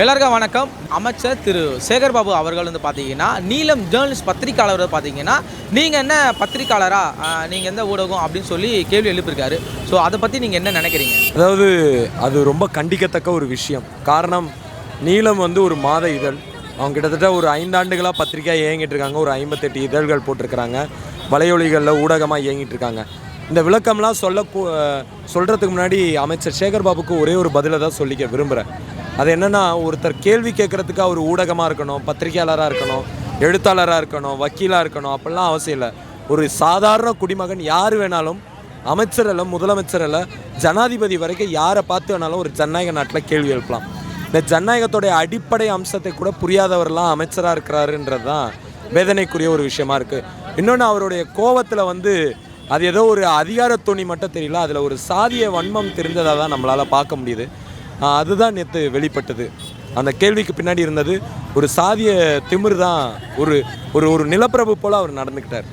எல்லாருக்கும் வணக்கம். அமைச்சர் திரு சேகர்பாபு அவர்கள் வந்து பார்த்தீங்கன்னா நீலம் ஜேர்னலிஸ்ட் பத்திரிக்கையாளர் பார்த்தீங்கன்னா நீங்கள் என்ன பத்திரிக்கையாளரா நீங்கள் எந்த ஊடகம் அப்படின்னு சொல்லி கேள்வி எழுப்பியிருக்காரு. ஸோ அதை பற்றி நீங்கள் என்ன நினைக்கிறீங்க? அதாவது அது ரொம்ப கண்டிக்கத்தக்க ஒரு விஷயம். காரணம் நீலம் வந்து ஒரு மாத இதழ். அவங்க கிட்டத்தட்ட ஒரு ஐந்தாண்டுகளாக பத்திரிக்கையாக இயங்கிட்டு இருக்காங்க. ஒரு ஐம்பத்தெட்டு இதழ்கள் போட்டிருக்கிறாங்க. வலையொலிகளில் ஊடகமாக இயங்கிட்டு இருக்காங்க. இந்த விளக்கம்லாம் சொல்ல சொல்கிறதுக்கு முன்னாடி அமைச்சர் சேகர் பாபுக்கு ஒரே ஒரு பதிலை தான் சொல்லிக்க விரும்புகிறேன் அது என்னென்னா ஒருத்தர் கேள்வி கேட்குறதுக்கு அவர் ஊடகமாக இருக்கணும் பத்திரிக்கையாளராக இருக்கணும் எழுத்தாளராக இருக்கணும் வக்கீலாக இருக்கணும் அப்படிலாம் அவசியம் இல்லை. ஒரு சாதாரண குடிமகன் யார் வேணாலும் அமைச்சர் அல்ல முதலமைச்சர் அல்ல ஜனாதிபதி வரைக்கும் யாரை பார்த்து வேணாலும் ஒரு ஜனநாயக நாட்டில் கேள்வி எழுப்பலாம். இந்த ஜனநாயகத்தோடைய அடிப்படை அம்சத்தை கூட புரியாதவரெல்லாம் அமைச்சராக இருக்கிறாருன்றது தான் வேதனைக்குரிய ஒரு விஷயமா இருக்குது இன்னொன்று அவருடைய கோவத்தில் வந்து அது ஏதோ ஒரு அதிகார துணி மட்டும் தெரியல அதில் ஒரு சாதிய வன்மம் தெரிஞ்சதாக தான் நம்மளால் பார்க்க முடியுது. அதுதான் நேற்று வெளிப்பட்டது. அந்த கேள்விக்கு பின்னாடி இருந்தது ஒரு சாதிய திமிரு தான் ஒரு ஒரு ஒரு நிலப்பிரபு போல் அவர் நடந்துக்கிட்டார்.